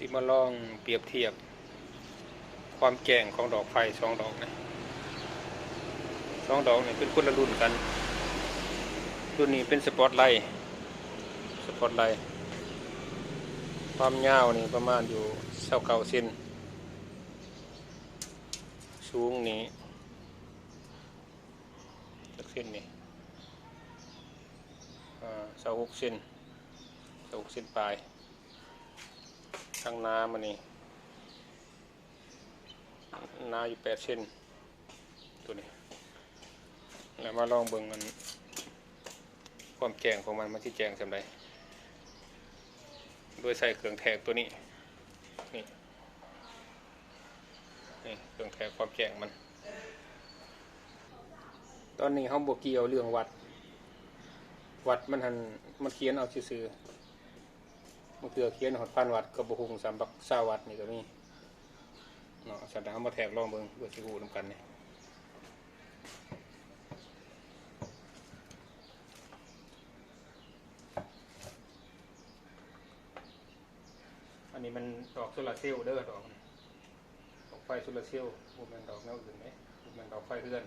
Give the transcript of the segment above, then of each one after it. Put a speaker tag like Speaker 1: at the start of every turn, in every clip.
Speaker 1: สิมาลองเปรียบเทียบ ความแก่งของดอกไฟสองดอกนะสองดอกนี่เป็นคนละรุ่นกัน รุ่นนี้เป็นสปอตไลท์สปอตไลท์ความยาวนี่ประมาณอยู่เท่าเก่าเซนสูงนี่จักเส้นนี่อ่าเสาหกเซนเสาหกเซนปลาย ข้างน้ามันนี่น้าอยู่แปดเส้นตัวนี้ แล้วมาลองเบิ่งกันความแจงของมันมันที่แจงสำไรโดยใส่เครื่องแทกตัวนี้ นี่นี่เครื่องแทกความแจงมัน ตอนนี้เขาบวกเกี่ยวเรื่องวัด วัดมันหันมันเขียนเอาซื่อ มันคือเขียนหอดพันวัดกับบหุงสามบักซาวัดนี่ก็มีเนาะสัตว์มาแทกลองเบิ่งเพื่อสิฮู้ำกันนี่อันนี้มันดอกโซลาร์เซลล์เด้อดอกดอกไฟโซลาร์เซลล์บ่แม่นดอกแนวอื่นเด้บ่แม่นดอกไฟเรือน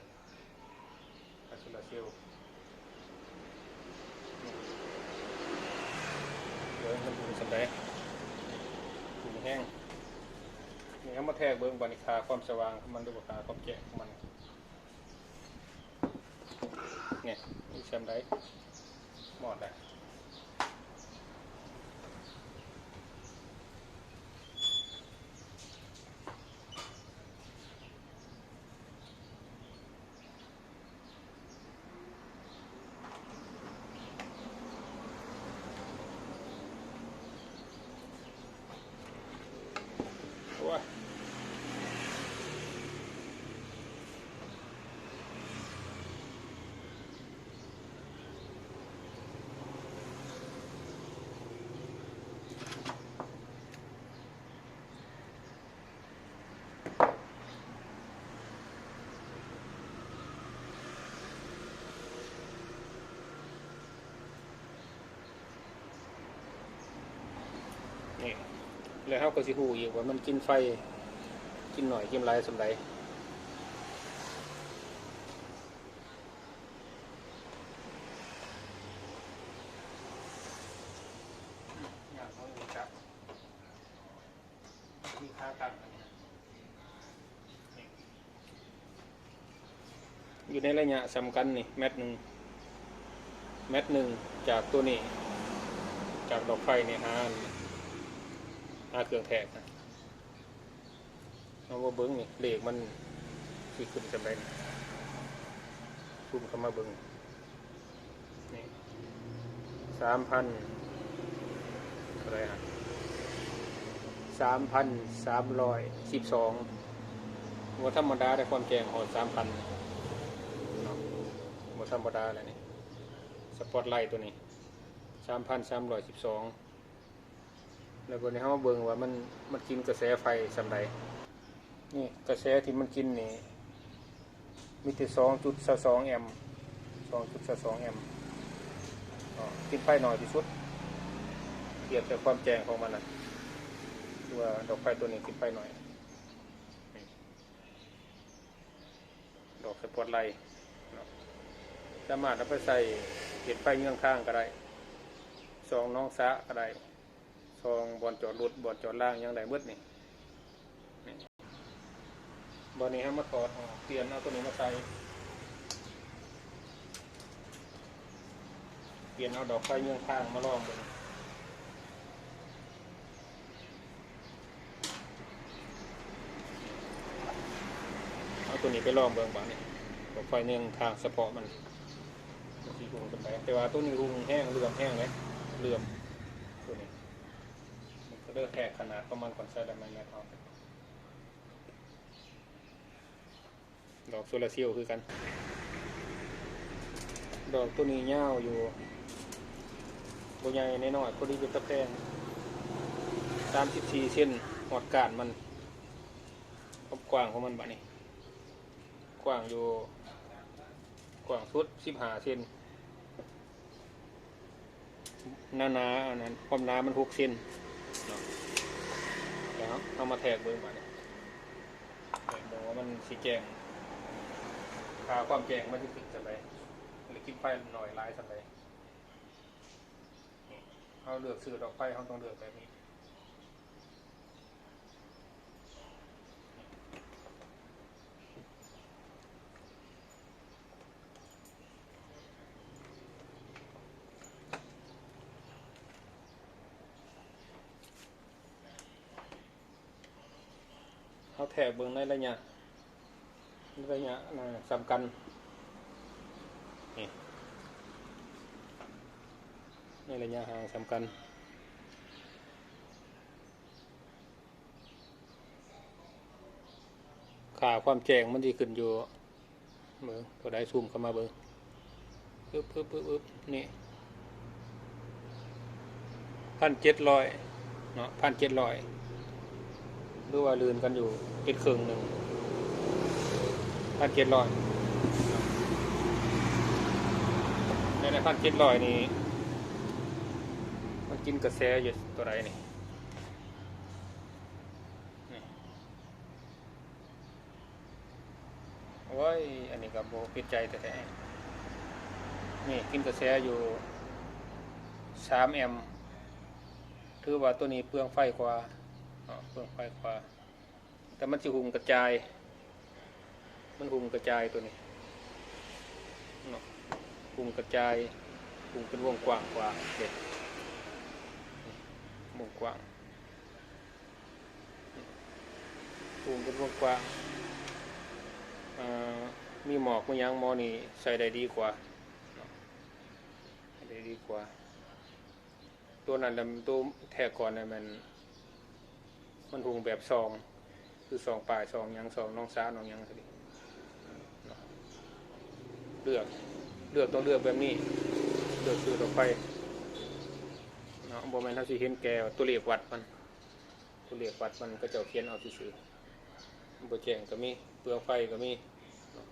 Speaker 1: ไฟโซลาร์เซลล์เดี๋ยวมันดูสันไดดูแห้งนี่ เอามาแทกเบิ้งบันิคาความสว่างมันดูราคาความแจ้งของมันเนี่ยนี่แชมได้หมดแล้ว โอ้ยนี่ แล้วเขาก็สิหูอีกว่ามันกินไฟ กินหน่อยกินไรสำไรอย่างเขาอยู่จับมีค่ากันอยู่ในระยะสำคัญนี่แมตรหนึ่งแมตรหนึ่งจากตัวนี้ จากดอกไฟนี่หา อันหาเครื่องแทกนะเอาว่าเบิ้งนี่เลขมันสิขึ้นจำเป็นซูมเข้ามาเบิ้งนี่สามพันอะไรฮะสามพันสามร้อยสิบสองว่าธรรมดาได้ความแจงหอดสามพันเนาะว่าธรรมดาแหละนี่สปอตไลท์ตัวนี้สามพันสามร้อยสิบสอง แล้วก็ในห้องเบิ้งว่ามันมันกินกระแสไฟสำไรนี่กระแสที่มันกินนี่มีแต่สองจุดสองแอมสองจุดสองแอมกินไฟหน่อยที่สุดเทียบจากความแจงของมันนะคือว่าดอกไฟตัวนี้กินไฟหน่อย ดอกสปอตไลท์เนาะสามารถเอาไปใส่เห็ดไฟเงื่องข้างก็ได้ซองน้องซะก็ได้ ซองบอลจอดรถบอลจอดล่างยังได้เมืดนี่บอลนี้ให้มาถอดออกเปลี่ยนเอาตัวนี้มาใส่เปลี่ยนเอาดอกไฟเงื่องข้างมาลองดูเอาตัวนี้ไปลองเบิ่งบ้างนี่ดอกไฟเงื่องข้างเฉพาะมันสีหุงเป็นไปแต่ว่าตัวนี้หุงแห้งเลื่อมแห้งเลยเลื่อม มันก็เลือแค่ขนาดประมาณก่อนใส่ได้ไหมแม่ทองดอกโซลาเซลล์คือกัน ดอกตัวนี้ยาวอยู่บใหญ่น้อยๆพอดีเป็นตะแพงสามสิบสี่เซนหอดกาดมันความกว้างของมันบะนี่กว้างอยู่ กว้างสุดสิบห้าเซนหนาๆอันนั้นความหนามันหกเซน เนาะเอามาแทกเบิ้งมาเนี่ยบอกว่ามันสีแกงคาความแกงมันที่ขึ้นสันใดหรือคิดไฟหน่อยลายสันใดนี่เขาเลือกซื้อดอกไฟเขาต้องเลือกแบบนี้ เขาแถบเบิ่งในระยะระยะนะสำคัญนี่ในระยะห่างสำคัญค่าความแจ้งมันที่ขึ้นอยู่เบิ่งตัวใดซูมเข้ามาเบิ่งปึ๊บปึ๊บปึ๊บปึ๊บนี่พันเจ็ดร้อยเนาะพันเจ็ดร้อย หรือว่าลืนกันอยู่ติดครึ่งหนึ่งพันเจ็ดร้อยในในพันเจ็ดร้อยนี้มันกินกระแสอยู่ตัวไรนี่โอ้ย อันนี้กับโบปิดใจแต่แต่นี่กินกระแสอยู่สามแอมถือว่าตัวนี้เปลืองไฟกว่า อ๋อเพิ่มไฟฟ้าแต่มันจะหุ่มกระจาย มันหุ่มกระจายตัวนี้เนาะหุ่มกระจายหุ่มเป็นวงกว้างกว่าเด็ดวงกว้างหุ่มเป็นวงกว้างอ่ามีหมอกมียังมอนี่ใส่ได้ดีกว่าได้ดีกว่า ตัวนั้นตัวแทกก่อนน่ะมัน มันหุงแบบซอง คือซองปลายซองยังซองน้องซ้าน้องยังสิเลือกเลือกต้องเลือกแบบนี้เลือกซื้อต่อไปเนาะบ่แม่นเฮาสิเห็นแกตัวเลขวัดมันตัวเลขวัดมันก็จ้าเขียนเอาซื่อบ่แจ้งก็มีเปลืองไฟก็มีเนาะ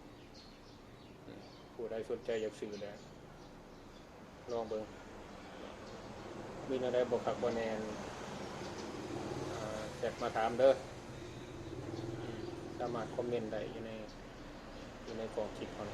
Speaker 1: อืมผู้ใดสนใจอยากซื้อแล้วลองเบิ่งมีอะไรบ่คักบ่แนน อยากมาถามเด้อสามารถคอมเมนต์ได้อยู่ในอยู่ในกล่องคลิปของ